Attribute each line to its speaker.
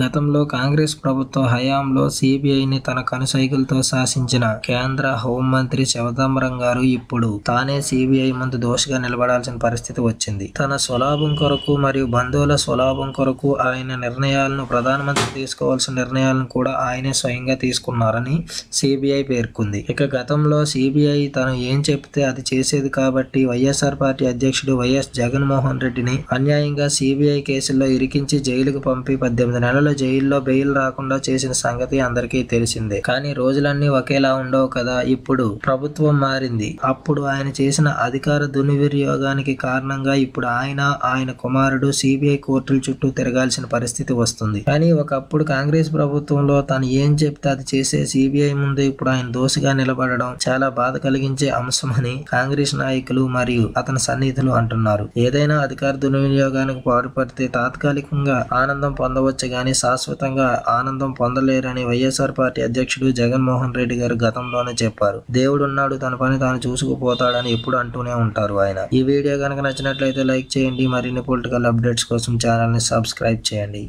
Speaker 1: గతంలో కాంగ్రెస్ ప్రభుత్వ హయాంలో సిబిఐని తన కనుసైగులతో శాసించిన కేంద్ర హోంమంత్రి శివదాంబరం గారు ఇప్పుడు తానే సిబిఐ ముందు దోషిగా నిలబడాల్సిన పరిస్థితి వచ్చింది. తన స్వలాభం కొరకు మరియు బంధువుల స్వలాభం కొరకు ఆయన నిర్ణయాలను ప్రధానమంత్రి తీసుకోవాల్సిన నిర్ణయాలను కూడా ఆయనే స్వయంగా తీసుకున్నారని సిబిఐ పేర్కొంది. ఇక గతంలో సిబిఐ తను ఏం చెప్తే అది చేసేది కాబట్టి వైఎస్ఆర్ పార్టీ అధ్యక్షుడు వైఎస్ జగన్మోహన్ రెడ్డిని అన్యాయంగా సిబిఐ కేసుల్లో ఇరికించి జైలుకు పంపి పద్దెనిమిది నెలలు జైల్లో బెయిల్ రాకుండా చేసిన సంగతి అందరికీ తెలిసిందే. కానీ రోజులన్నీ ఒకేలా ఉండవు కదా? ఇప్పుడు ప్రభుత్వం మారింది. అప్పుడు ఆయన చేసిన అధికార దుర్వినియోగానికి కారణంగా ఇప్పుడు ఆయన ఆయన కుమారుడు సిబిఐ కోర్టుల చుట్టూ తిరగాల్సిన పరిస్థితి వస్తుంది. కానీ ఒకప్పుడు కాంగ్రెస్ ప్రభుత్వంలో తను ఏం చెప్తే అది చేసే సిబిఐ ముందు ఇప్పుడు ఆయన దోషిగా నిలబడడం చాలా బాధ కలిగించే అంశమని కాంగ్రెస్ నాయకులు మరియు అతని సన్నిహితులు అంటున్నారు. ఏదైనా అధికార దుర్వినియోగానికి పాటుపడితే తాత్కాలికంగా ఆనందం పొందవచ్చు కానీ శాశ్వతంగా ఆనందం పొందలేరని వైఎస్ఆర్ పార్టీ అధ్యక్షుడు జగన్మోహన్ రెడ్డి గారు గతంలోనే చెప్పారు. దేవుడున్నాడు తన పని తాను చూసుకుపోతాడని ఎప్పుడు అంటూనే ఉంటారు ఆయన. ఈ వీడియో కనుక నచ్చినట్లయితే లైక్ చేయండి. మరిన్ని పొలిటికల్ అప్డేట్స్ కోసం ఛానల్ని సబ్స్క్రైబ్ చేయండి.